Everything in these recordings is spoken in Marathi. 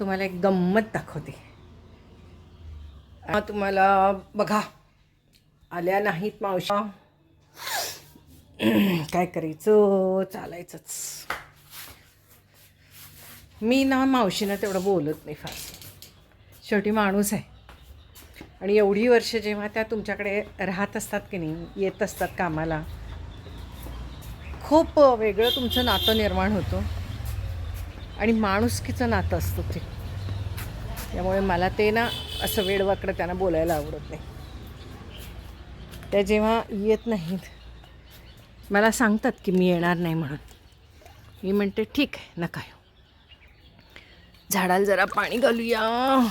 तुम्हाला एक गंमत दाखवते. तुम्हाला बघा. आल्या नाहीत मावशा काय करायचं? चालायचंच. मी ना मावशीनं तेवढं बोलत नाही फार. शेवटी माणूस आहे. आणि एवढी वर्ष जेव्हा त्या तुमच्याकडे राहत असतात की नाही येत असतात कामाला खूप वेगळं तुमचं नातं निर्माण होतं. आणि माणुसकीचं नातं असतं ते. त्यामुळे मला ते ना असं वेडवाकडं त्यांना बोलायला आवडत नाही. त्या जेव्हा येत नाहीत मला सांगतात की मी येणार नाही म्हणून. मी म्हणते ठीक आहे नका येऊ. झाडाला जरा पाणी घालूया.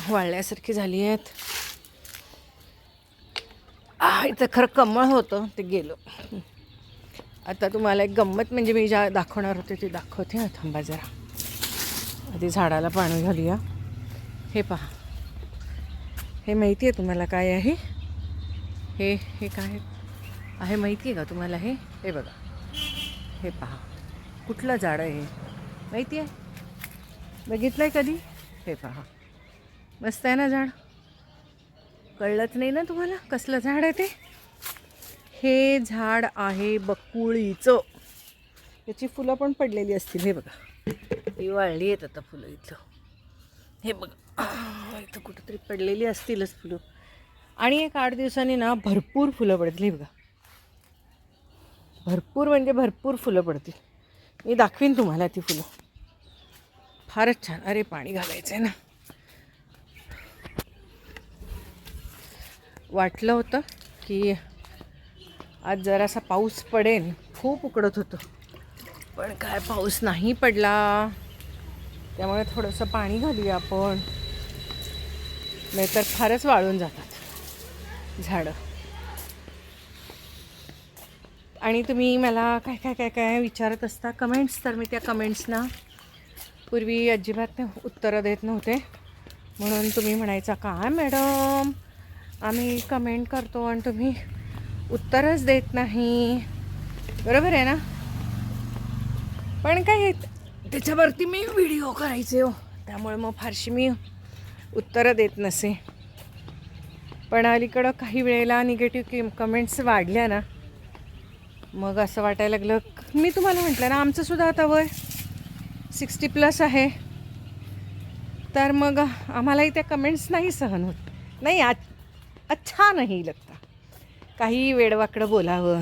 वाळल्यासारखी झाली आहेत. आ इथं खरं कमळ होतं ते गेलो. आता तुम्हाला एक गंमत म्हणजे मी ज्या दाखवणार होते ते दाखवते. ना थांबा जरा. आधी झाडाला पाणी घालूया. हे पहा. हे माहिती आहे तुम्हाला काय आहे? हे हे काय? आहे माहिती आहे का तुम्हाला हे? हे बघा. हे पहा. कुठलं झाड आहे माहिती आहे? बघितलं आहे कधी? हे पहा. मस्त आहे ना झाड? कळलंच नाही ना तुम्हाला कसलं झाड आहे ते? हे झाड आहे बकुळीचं. याची फुलं पण पडलेली असतील हे बघा. ही वाळली आहेत आता फुलं इथं. हे बघा इथं कुठंतरी पडलेली असतीलच फुलं. आणि एक आठ दिवसांनी ना भरपूर फुलं पडतील हे बघा. भरपूर म्हणजे भरपूर फुलं पडतील. मी दाखवीन तुम्हाला ती फुलं. फारच छान. अरे पाणी घालायचं आहे ना. वाटलं होतं की आज जरासा पाऊस पडेल. खूप उकडत होतं. पण काय पाऊस नाही पडला. त्यामुळे थोडंसं पाणी घालूया आपण. नाहीतर फारच वाळून जातात झाडं. आणि तुम्ही मला काय काय काय काय विचारत असता कमेंट्स तर मी त्या कमेंट्सना पूर्वी अजिबात उत्तरं देत नव्हते. म्हणून तुम्ही म्हणायचा काय मॅडम? आम्ही कमेंट करतो आणि तुम्ही उत्तरच देत नाही. बरोबर आहे ना? पण काय त्याच्यावरती मी व्हिडिओ करायचे हो. त्यामुळे मग फारशी मी उत्तरं देत नसे. पण अलीकडं काही वेळेला निगेटिव्ह किम कमेंट्स वाढल्या ना मग असं वाटायला लागलं मी तुम्हाला म्हटलं ना आमचं सुद्धा आता वय सिक्स्टी प्लस आहे. तर मग आम्हालाही त्या कमेंट्स नाही सहन होत. नाही आ अच्छा नाही लगता. काही वेडवाकडं बोलावं.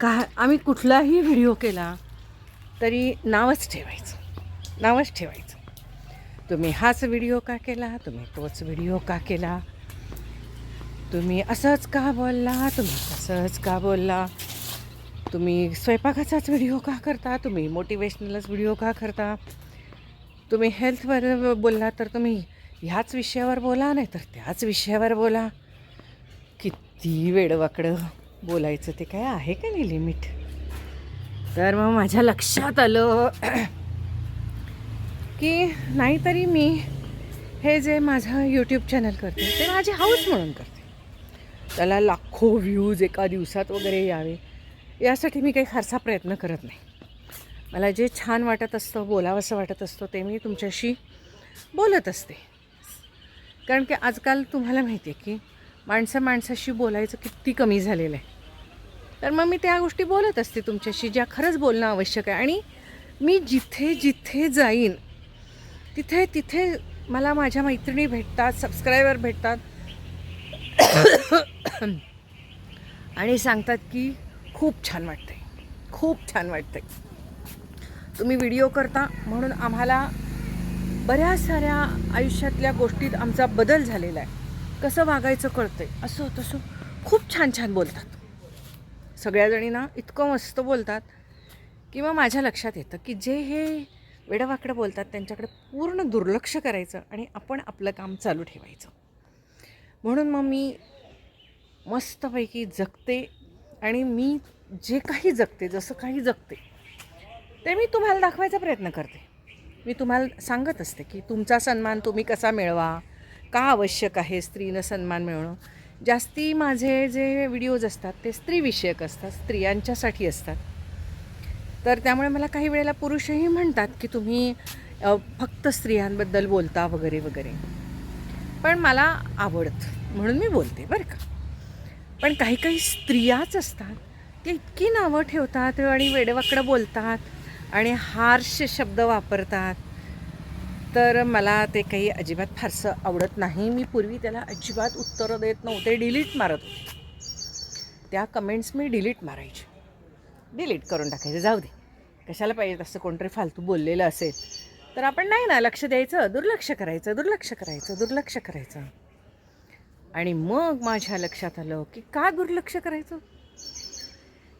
का आम्ही कुठलाही व्हिडिओ केला तरी नावच ठेवायचं. नावच ठेवायचं. तुम्ही हाच व्हिडिओ का केला? तुम्ही तोच व्हिडिओ का केला? तुम्ही असंच का बोलला? तुम्ही तसंच का बोलला? तुम्ही स्वयंपाकाचाच व्हिडिओ का करता? तुम्ही मोटिवेशनलच व्हिडिओ का करता? तुम्ही हेल्थवर बोलला तर तुम्ही ह्याच विषयावर बोला नाही तर त्याच विषयावर बोला. किती वेडवाकडं बोलायचं ते काय आहे का नाही लिमिट तर मग माझ्या लक्षात आलं की नाहीतरी मी हे जे माझं यूट्यूब चॅनल करते ते माझी हाऊस म्हणून करते. त्याला लाखो व्ह्यूज एका दिवसात वगैरे यावे यासाठी मी काही फारसा प्रयत्न करत नाही. मला जे छान वाटत असतं बोलावंसं वाटत असतं ते मी तुमच्याशी बोलत असते. कारण की आजकाल तुम्हाला माहिती आहे की माणसं माणसाशी बोलायचं किती कमी झालेलं आहे. तर मग मी त्या गोष्टी बोलत असते तुमच्याशी ज्या खरंच बोलणं आवश्यक आहे. आणि मी जिथे जिथे जाईन तिथे तिथे मला माझ्या मैत्रिणी भेटतात सबस्क्रायबर भेटतात. आणि सांगतात की खूप छान वाटतंय. खूप छान वाटतंय. तुम्ही व्हिडिओ करता म्हणून आम्हाला बऱ्याच साऱ्या आयुष्यातल्या गोष्टीत आमचा बदल झालेला आहे. कसं वागायचं कळतंय? असं तसं खूप छान छान बोलतात. सगळ्याजणी ना इतकं मस्त बोलतात की मग माझ्या लक्षात येतं की जे हे वेडवाकडं बोलतात त्यांच्याकडे पूर्ण दुर्लक्ष करायचं आणि आपण आपलं काम चालू ठेवायचं. म्हणून मग मी मस्तपैकी जगते आणि मी जे काही जगते जसं काही जगते ते मी तुम्हाला दाखवायचा प्रयत्न करते. मी तुम्हाला सांगत असते की तुमचा सन्मान तुम्ही कसा मिळवा? का आवश्यक आहे स्त्रीनं सन्मान मिळवणं जास्ती माझे जे व्हिडिओज असतात ते स्त्रीविषयक असतात स्त्रियांच्यासाठी असतात. तर त्यामुळे मला काही वेळेला पुरुषही म्हणतात की तुम्ही फक्त स्त्रियांबद्दल बोलता वगैरे वगैरे. पण मला आवडतं म्हणून मी बोलते बरं का. पण काही काही स्त्रियाच असतात ते इतकी नावं ठेवतात आणि वेडेवाकडं बोलतात आणि हार्श शब्द वापरतात. तर मला ते काही अजिबात फारसं आवडत नाही. मी पूर्वी त्याला अजिबात उत्तरं देत नव्हते डिलीट मारत होते. त्या कमेंट्स मी डिलीट मारायचे. डिलीट करून टाकायचे जाऊ दे. कशाला पाहिजे असं कोणतरी फालतू बोललेलं असेल. तर आपण नाही ना लक्ष द्यायचं दुर्लक्ष करायचं दुर्लक्ष करायचं दुर्लक्ष करायचं. आणि मग माझ्या लक्षात आलं की का दुर्लक्ष करायचं?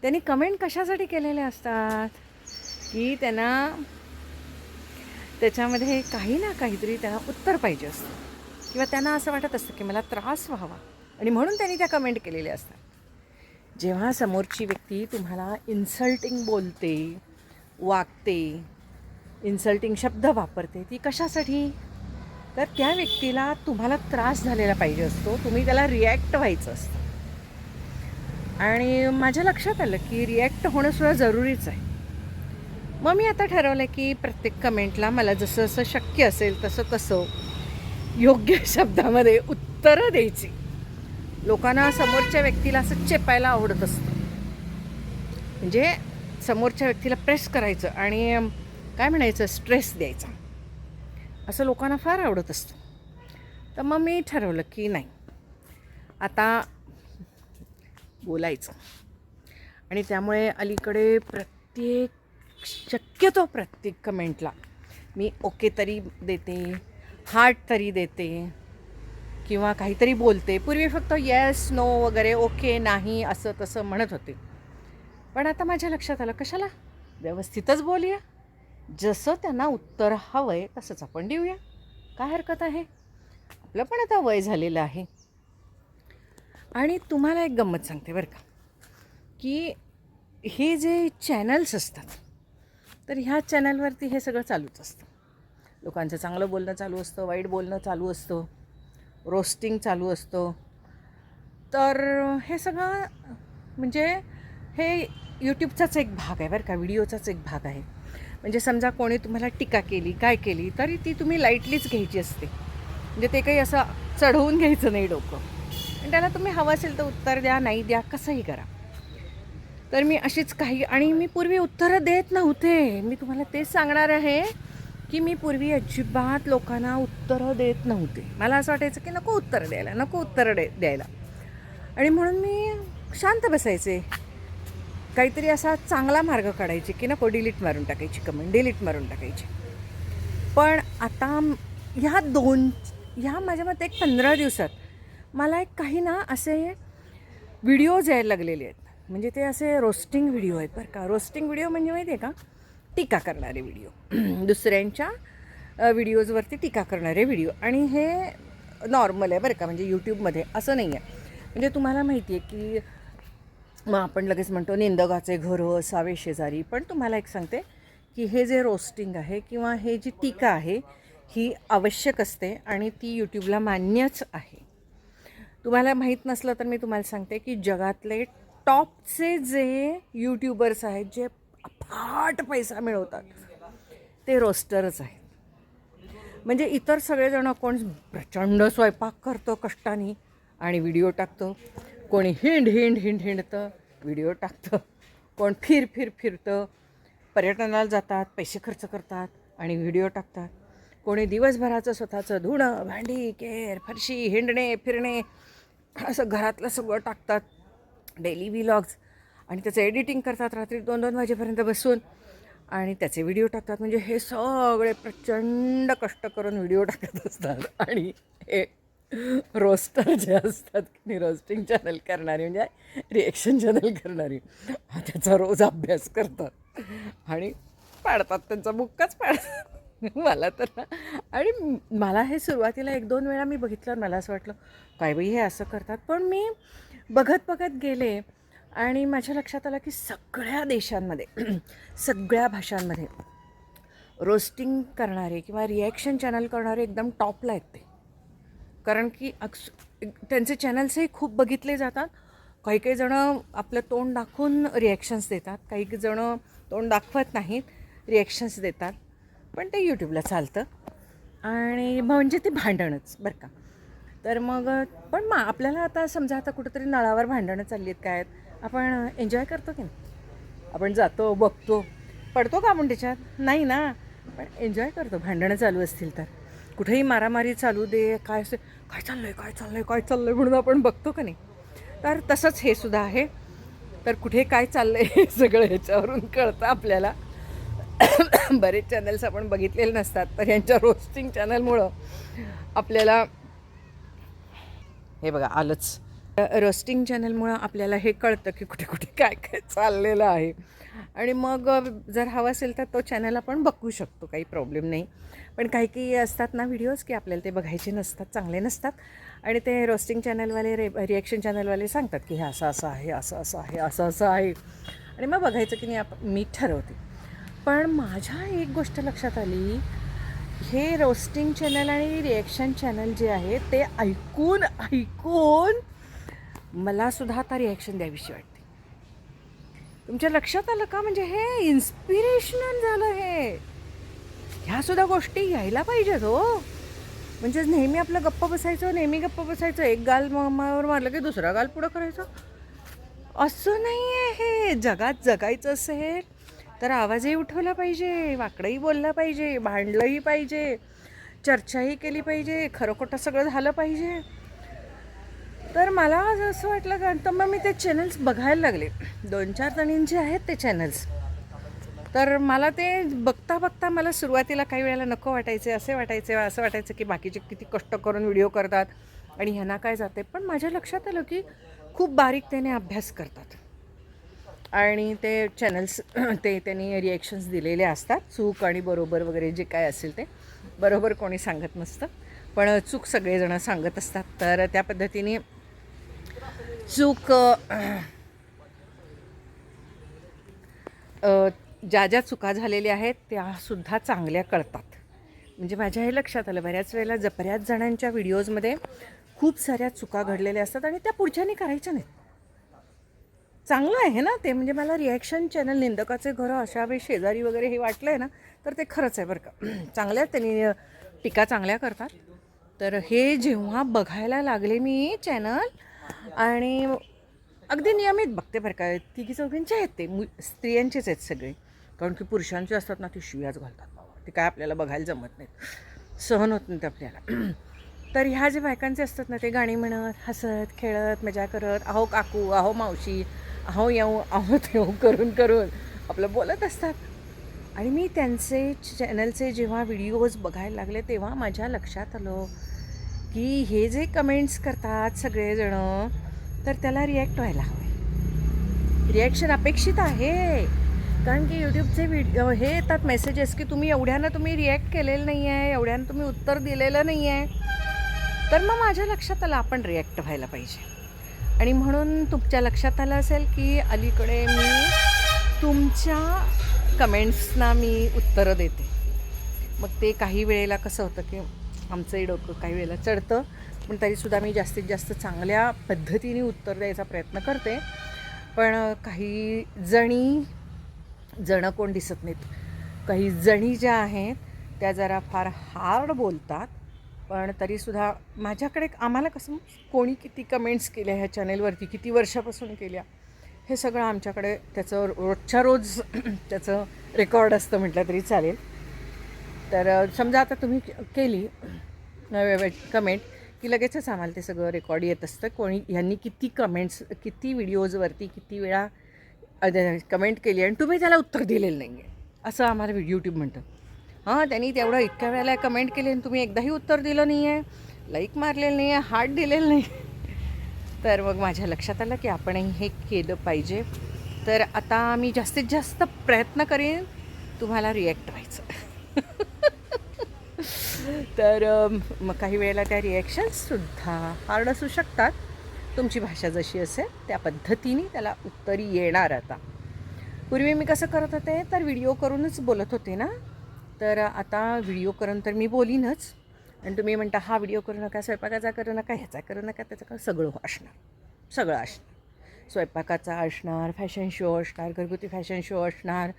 त्यांनी कमेंट कशासाठी केलेले असतात? की त्यांना त्याच्यामध्ये काही ना काहीतरी त्यांना उत्तर पाहिजे असतं. किंवा त्यांना असं वाटत असतं की मला त्रास व्हावा. आणि म्हणून त्यांनी त्या कमेंट केलेल्या असतात. जेव्हा समोरची व्यक्ती तुम्हाला इन्सल्टिंग बोलते वागते इन्सल्टिंग शब्द वापरते ती कशासाठी? तर त्या व्यक्तीला तुम्हाला त्रास झालेला पाहिजे असतो. तुम्ही त्याला रिॲक्ट व्हायचं असतं. आणि माझ्या लक्षात आलं की रिॲक्ट होणंसुद्धा जरुरीच आहे. मग मी आता ठरवलं की प्रत्येक कमेंटला मला जसं जसं शक्य असेल तसं तसं योग्य शब्दामध्ये उत्तरं द्यायची. लोकांना समोरच्या व्यक्तीला असं चेपायला आवडत असतं. म्हणजे समोरच्या व्यक्तीला प्रेस करायचं आणि काय म्हणायचं? स्ट्रेस द्यायचा. असं लोकांना फार आवडत असतं. तर मग मी ठरवलं की नाही. आता बोलायचं. आणि त्यामुळे अलीकडे प्रत्येक शक्यतो प्रत्येक कमेंटला मी ओके तरी देते हार्ट तरी देते किंवा काहीतरी बोलते. पूर्वी फक्त येस नो वगैरे ओके नाही असं तसं म्हणत होते. पण आता माझ्या लक्षात आलं कशाला? व्यवस्थितच बोलूया. जसं त्यांना उत्तर हवं आहे तसंच आपण देऊया काय हरकत आहे? आपलं पण आता वय झालेलं आहे. आणि तुम्हाला एक गंमत सांगते बरं का की हे जे चॅनल्स असतात तर ह्या चॅनलवरती हे सगळं चालूच असतं. लोकांचं चांगलं बोलणं चालू असतं वाईट बोलणं चालू असतं रोस्टिंग चालू असतं. तर हे सगळं म्हणजे हे यूट्यूबचाच एक भाग आहे बरं का व्हिडिओचाच एक भाग आहे. म्हणजे समजा कोणी तुम्हाला टीका केली काय केली तरी ती तुम्ही लाईटलीच घ्यायची असते. म्हणजे ते काही असं चढवून घ्यायचं नाही डोकं. आणि त्याला तुम्ही हवं असेल तर उत्तर द्या नाही द्या कसंही करा. तर मी अशीच काही आणि मी पूर्वी उत्तरं देत नव्हते. मी तुम्हाला तेच सांगणार आहे की मी पूर्वी अजिबात लोकांना उत्तरं देत नव्हते. मला असं वाटायचं की नको उत्तरं द्यायला नको उत्तरं दे द्यायला. आणि म्हणून मी शांत बसायचे. काहीतरी असा चांगला मार्ग काढायचे की नको डिलीट मारून टाकायची कमेंट डिलीट मारून टाकायची. पण आता ह्या दोन ह्या माझ्या मते एक पंधरा दिवसात मला एक काही ना असे व्हिडिओज यायला लागलेले आहेत. म्हणजे ते असे रोस्टिंग व्हिडिओ आहेत बरं का. रोस्टिंग व्हिडिओ म्हणजे माहिती आहे का? टीका करणारे व्हिडिओ. दुसऱ्यांच्या व्हिडिओजवरती टीका करणारे व्हिडिओ. आणि हे नॉर्मल आहे बरं का म्हणजे यूट्यूबमध्ये असं नाही आहे म्हणजे तुम्हाला माहिती आहे की मग आपण लगेच म्हणतो निंदगाचे घरं असावे शेजारी. पण तुम्हाला एक सांगते की हे जे रोस्टिंग आहे किंवा हे जी टीका आहे ही आवश्यक असते आणि ती यूट्यूबला मान्यच आहे. तुम्हाला माहीत नसलं तर मी तुम्हाला सांगते की जगातले टॉपचे जे यूट्यूबर्स आहेत जे अफाट पैसा मिळवतात ते रोस्टरच आहेत. म्हणजे इतर सगळेजण कोण प्रचंड स्वयंपाक करतो कष्टाने आणि व्हिडिओ टाकतो. कोणी हिंड हिंड हिंड हिंडतं व्हिडिओ टाकतं. कोण फिर फिर फिरतं. पर्यटनाला जातात पैसे खर्च करतात आणि व्हिडिओ टाकतात. कोणी दिवसभराचं स्वतःचं धुणं भांडी केर फरशी हिंडणे फिरणे असं घरातलं सगळं टाकतात. डेली व्हिलॉग्स आणि त्याचं एडिटिंग करतात रात्री दोन दोन वाजेपर्यंत बसून. आणि त्याचे व्हिडिओ टाकतात. म्हणजे हे सगळे प्रचंड कष्ट करून व्हिडिओ टाकत असतात. आणि हे रोस्टर जे असतात की रोस्टिंग चॅनल करणारी म्हणजे रिएक्शन चॅनल करणारी हा त्याचा रोज अभ्यास करतात. आणि पाडतात त्यांचा मुक्काच पाडतात. मला तर ना आणि मला हे सुरुवातीला एक दोन वेळा मी बघितलं मला असं वाटलं काय बाई हे असं करतात. पण मी बघत बघत गेले आणि माझ्या लक्षात आलं की सगळ्या देशांमध्ये सगळ्या भाषांमध्ये रोस्टिंग करणारे किंवा रिॲक्शन चॅनल करणारे एकदम टॉपला आहेत ते. कारण की अक्स त्यांचे चॅनल्सही खूप बघितले जातात. काही काही जणं आपलं तोंड दाखवून रिॲक्शन्स देतात. काही जणं तोंड दाखवत नाहीत रिॲक्शन्स देतात. पण ते यूट्यूबला चालतं. आणि म्हणजे ते भांडणच बरं का. तर मग पण मा आपल्याला आता समजा आता कुठंतरी नळावर भांडणं चालली आहेत काय आहेत आपण एन्जॉय करतो की नाही? आपण जातो बघतो. पडतो का आपण त्याच्यात? नाही ना. पण एन्जॉय करतो. भांडणं चालू असतील तर. कुठेही मारामारी चालू दे काय असे काय चाललं आहे काय चाललं आहे काय चाललं आहे म्हणून आपण बघतो का नाही? तर तसंच हे सुद्धा आहे. तर कुठे काय चाललं आहे हे सगळं ह्याच्यावरून कळतं आपल्याला. बरेच चॅनल्स आपण बघितलेले नसतात. तर यांच्या रोस्टिंग चॅनलमुळं आपल्याला हे बघा आलंच. रोस्टिंग चॅनलमुळं आपल्याला हे कळतं की कुठे कुठे काय काय चाललेलं आहे. आणि मग जर हवं असेल तर तो चॅनल आपण बघू शकतो काही प्रॉब्लेम नाही. पण काही काही असतात ना व्हिडिओज की आपल्याला ते बघायचे नसतात चांगले नसतात. आणि ते रोस्टिंग चॅनलवाले रे रिॲक्शन चॅनलवाले सांगतात की हे असं असं आहे असं असं आहे असं असं आहे. आणि मग बघायचं की नाही आप मी ठरवते. पण माझ्या एक गोष्ट लक्षात आली हे रोस्टिंग चॅनल आणि रिॲक्शन चॅनल जे आहे ते ऐकून ऐकून मला सुद्धा आता रिॲक्शन द्यावीशी वाटते. तुमच्या लक्षात आलं का? म्हणजे हे इन्स्पिरेशनल झालं हे. ह्या सुद्धा गोष्टी यायला पाहिजेत हो. म्हणजे नेहमी आपलं गप्प बसायचं नेहमी गप्प बसायचं. एक गाल मामावर मारलं की दुसरा गाल पुढं करायचं. असं नाही आहे हे. जगात जगायचं असेल तर आवाजही उठवला पाहिजे वाकडंही बोलला पाहिजे भांडलंही पाहिजे चर्चाही केली पाहिजे खरं खोटं सगळं झालं पाहिजे. तर मला आज असं वाटलं कारण तर मग मी ते चॅनल्स बघायला लागले. दोन चार जणींचे आहेत ते चॅनल्स तर मला ते बघता बघता मला सुरुवातीला काही वेळेला नको वाटायचे असे वाटायचे असं वाटायचं की बाकीचे किती कष्ट करून व्हिडिओ करतात आणि ह्यांना काय जाते. पण माझ्या लक्षात आलं की खूप बारीकतेने अभ्यास करतात. आणि ते चॅनल्स ते त्यांनी रिॲक्शन्स दिलेले असतात. चूक आणि बरोबर वगैरे जे काय असेल ते बरोबर कोणी सांगत नसतं. पण चूक सगळेजणं सांगत असतात. तर त्या पद्धतीने चूक ज्या ज्या चुका झालेल्या आहेत त्यासुद्धा चांगल्या कळतात. म्हणजे माझ्या हे लक्षात आलं बऱ्याच वेळेला ज बऱ्याच जणांच्या व्हिडिओजमध्ये खूप साऱ्या चुका घडलेल्या असतात आणि त्या पुढच्यानी करायच्या नाहीत. चांगलं आहे ना ते? म्हणजे मला रिॲक्शन चॅनल निंदकाचे घरं अशा वेळी शेजारी वगैरे हे वाटलं आहे ना तर ते खरंच आहे बरं का. चांगल्या त्यांनी टीका चांगल्या करतात. तर हे जेव्हा बघायला लागले मी चॅनल आणि अगदी नियमित बघते बरं का. तिघी चौघींचे आहेत ते मु स्त्रियांचेच आहेत सगळे. कारण की पुरुषांचे असतात ना ते शिव्याच घालतात बाबा ते काय आपल्याला बघायला जमत नाहीत. सहन होत नाहीत आपल्याला. तर ह्या जे बायकांचे असतात ना ते गाणी म्हणत हसत खेळत मजा करत अहो काकू अहो मावशी अहो येऊ अहो तेऊ करून करून. आपलं बोलत असतात. आणि मी त्यांचे चॅनलचे जेव्हा व्हिडिओज बघायला लागले तेव्हा माझ्या लक्षात आलं की हे जे कमेंट्स करतात सगळेजणं तर त्याला रिॲक्ट व्हायला हवे रिॲक्शन अपेक्षित आहे. कारण की यूट्यूबचे व्हिडिओ हे येतात मेसेजेस की तुम्ही एवढ्यानं तुम्ही रिॲक्ट केलेलं नाही आहे एवढ्यानं तुम्ही उत्तर दिलेलं नाही आहे तर मग माझ्या लक्षात आलं आपण रिॲक्ट व्हायला पाहिजे. आणि म्हणून तुमच्या लक्षात आलं असेल की अलीकडे मी तुमच्या कमेंट्सना मी उत्तरं देते. मग ते काही वेळेला कसं होतं की आमचंही डोकं काही वेळेला चढतं पण तरीसुद्धा मी जास्तीत जास्त चांगल्या पद्धतीने उत्तर द्यायचा प्रयत्न करते. पण काही जणी जणं कोण दिसत नाहीत. काही जणी ज्या आहेत त्या जरा फार हार्ड बोलतात. पण तरीसुद्धा माझ्याकडे आम्हाला कसं कोणी किती कमेंट्स केल्या ह्या चॅनेलवरती किती वर्षापासून केल्या? हे सगळं आमच्याकडे त्याचं रोजच्या रोज त्याचं रेकॉर्ड असतं म्हटलं तरी चालेल. तर समजा आता तुम्ही केली कमेंट की लगेचच आम्हाला ते सगळं रेकॉर्ड येत असतं. कोणी ह्यांनी किती कमेंट्स किती व्हिडिओजवरती किती वेळा कमेंट केली आणि तुम्ही त्याला उत्तर दिलेलं नाही आहे असं आम्हाला यूट्यूब म्हणतं. हां त्यांनी तेवढं इतक्या वेळेला कमेंट केली आणि तुम्ही एकदाही उत्तर दिलं नाही आहे लाईक मारलेलं नाही आहे हार्ट दिलेलं नाही तर मग माझ्या लक्षात आलं की आपणही हे केलं पाहिजे. तर आता मी जास्तीत जास्त प्रयत्न करेन तुम्हाला रिॲक्ट व्हायचं. तर मग काही वेळेला त्या रिॲक्शन्ससुद्धा हार्ड असू शकतात. तुमची भाषा जशी असेल त्या पद्धतीने त्याला उत्तर येणार आता. पूर्वी मी कसं करत होते तर व्हिडिओ करूनच बोलत होते ना. तर आता व्हिडिओ करून तर मी बोलीनच. आणि तुम्ही म्हणता हा व्हिडिओ करू नका स्वयंपाकाचा करू नका ह्याचा करू नका त्याचं का सगळं असणार. सगळं असणार. स्वयंपाकाचा असणार फॅशन शो असणार घरगुती फॅशन शो असणार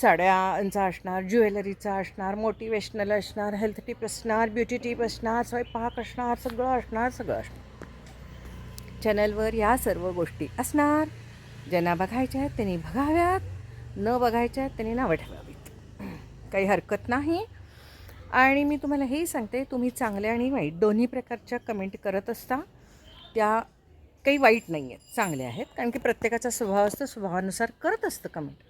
साड्यांचा असणार ज्वेलरीचा असणार मोटिवेशनल असणार हेल्थ टिप असणार ब्युटी टिप असणार स्वयंपाक असणार सगळं असणार सगळं असणार. चॅनलवर या सर्व गोष्टी असणार. ज्यांना बघायच्या आहेत त्यांनी बघाव्यात. न बघायच्या आहेत त्यांनी नावं ठेवावी काही हरकत नाही. आणि मी तुम्हाला हेही सांगते तुम्ही चांगल्या आणि वाईट दोन्ही प्रकारच्या कमेंट करत असता त्या काही वाईट नाही आहेत चांगल्या आहेत. कारण की प्रत्येकाचा स्वभाव असतो स्वभावानुसार करत असतं कमेंट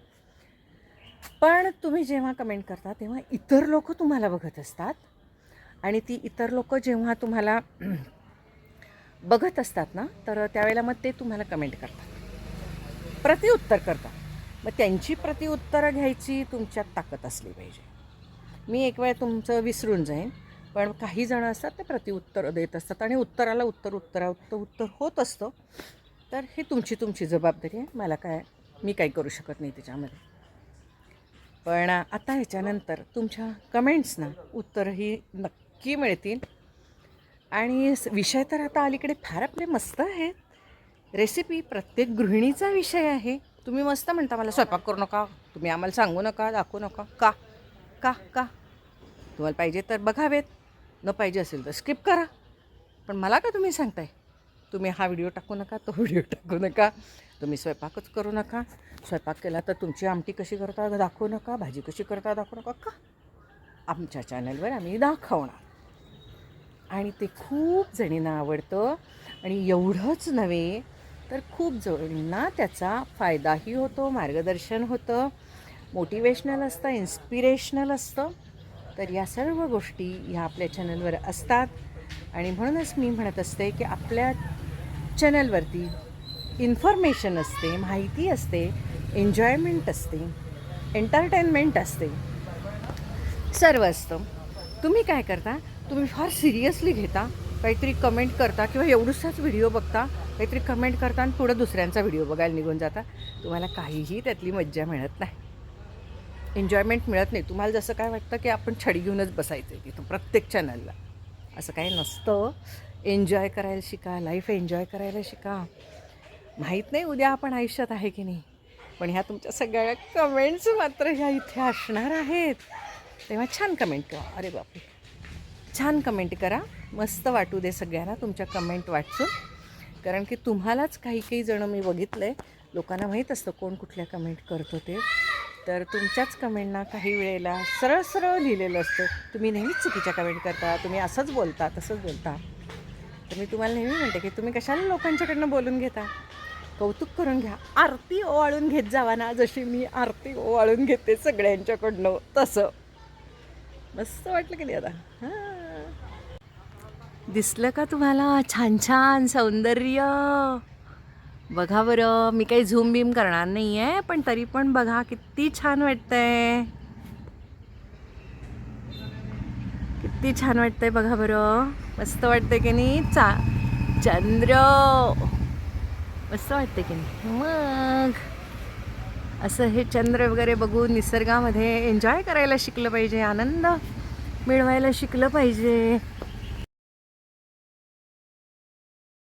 पण तुम्ही जेव्हा कमेंट करता तेव्हा इतर लोक तुम्हाला बघत असतात. आणि ती इतर लोक जेव्हा तुम्हाला बघत असतात ना तर त्यावेळेला मग ते तुम्हाला कमेंट करतात. प्रतिउत्तर करतात. मग त्यांची प्रतिउत्तरं घ्यायची तुमच्यात ताकद असली पाहिजे. मी एक वेळ तुमचं विसरून जाईन पण काही जणं असतात ते प्रतिउत्तर देत असतात आणि उत्तराला उत्तर उत्तरा उत्तर उत्तर होत असतं. तर ही तुमची तुमची जबाबदारी आहे. मला काय मी काही करू शकत नाही त्याच्यामध्ये. पण आता ह्याच्यानंतर तुमच्या कमेंट्सना उत्तरही नक्की मिळतील. आणि विषय तर आता अलीकडे फार आपले मस्त आहेत. रेसिपी प्रत्येक गृहिणीचा विषय आहे. तुम्ही मस्त म्हणता मला स्वयंपाक करू नका. तुम्ही आम्हाला सांगू नका दाखवू नका. का? का? का? तुम्हाला पाहिजे तर बघावेत. न पाहिजे असेल तर स्किप करा. पण मला का तुम्ही सांगताय? तुम्ही हा व्हिडिओ टाकू नका तो व्हिडिओ टाकू नका. तुम्ही स्वयंपाकच करू नका. स्वयंपाक केला तर तुमची आमटी कशी करता दाखवू नका. भाजी कशी करता दाखवू नका. का? आमच्या चॅनलवर आम्ही दाखवणार. आणि ते खूप जणींना आवडतं. आणि एवढंच नव्हे तर खूप जणांना त्याचा फायदाही होतो मार्गदर्शन होतं मोटिवेशनल असतं इन्स्पिरेशनल असतं. तर या सर्व गोष्टी ह्या आपल्या चॅनलवर असतात. आणि म्हणूनच मी म्हणत असते की आपल्या चॅनलवरती इन्फॉर्मेशन असते माहिती असते एन्जॉयमेंट असते एंटरटेनमेंट असते. सर्व असतं. तुम्ही काय करता? तुम्ही फार सिरियसली घेता? काहीतरी कमेंट करता किंवा एवढूसाच व्हिडिओ बघता? काहीतरी कमेंट करता आणि पुढं दुसऱ्यांचा व्हिडिओ बघायला निघून जाता. तुम्हाला काहीही त्यातली मज्जा मिळत नाही. एन्जॉयमेंट मिळत नाही. तुम्हाला जसं काय वाटतं की आपण छडी घेऊनच बसायचं आहे तिथं प्रत्येक चॅनलला असं काही नसतं. एन्जॉय करायला शिका लाईफ एन्जॉय करायला शिका. माहीत नाही उद्या आपण आयुष्यात आहे की नाही. पण ह्या तुमच्या सगळ्या कमेंट्स मात्र ह्या इथे असणार आहेत. तेव्हा छान कमेंट करा. अरे बापरे. छान कमेंट करा. मस्त वाटू दे सगळ्यांना तुमच्या कमेंट वाटसून कारण की तुम्हालाच काही काही जणं मी बघितलं आहे लोकांना माहीत असतं कोण कुठल्या कमेंट करतो ते. तर तुमच्याच कमेंटना काही वेळेला सरळ सरळ लिहिलेलं असतं. तुम्ही नेहमीच चुकीच्या कमेंट करता. तुम्ही असंच बोलता तसंच बोलता. तर मी तुम्हाला नेहमी म्हणते की तुम्ही कशाला लोकांच्याकडनं बोलून घेता? कौतुक करून घ्या. आरती ओवाळून घेत जावा ना जशी मी आरती ओवाळून घेते सगळ्यांच्याकडनं तसं. मस्त वाटलं की नाही आता? हां. दिसलं का तुम्हाला? छान छान सौंदर्य. बघा बरं मी काही झूम बीम करणार नाही आहे पण तरी पण बघा किती छान वाटतंय. किती छान वाटतंय बघा बरं. मस्त वाटतंय की नाही? चा चंद्र. मस्त वाटतंय की नाही? मग असं हे चंद्र वगैरे बघून निसर्गामध्ये एन्जॉय करायला शिकलं पाहिजे आनंद मिळवायला शिकलं पाहिजे.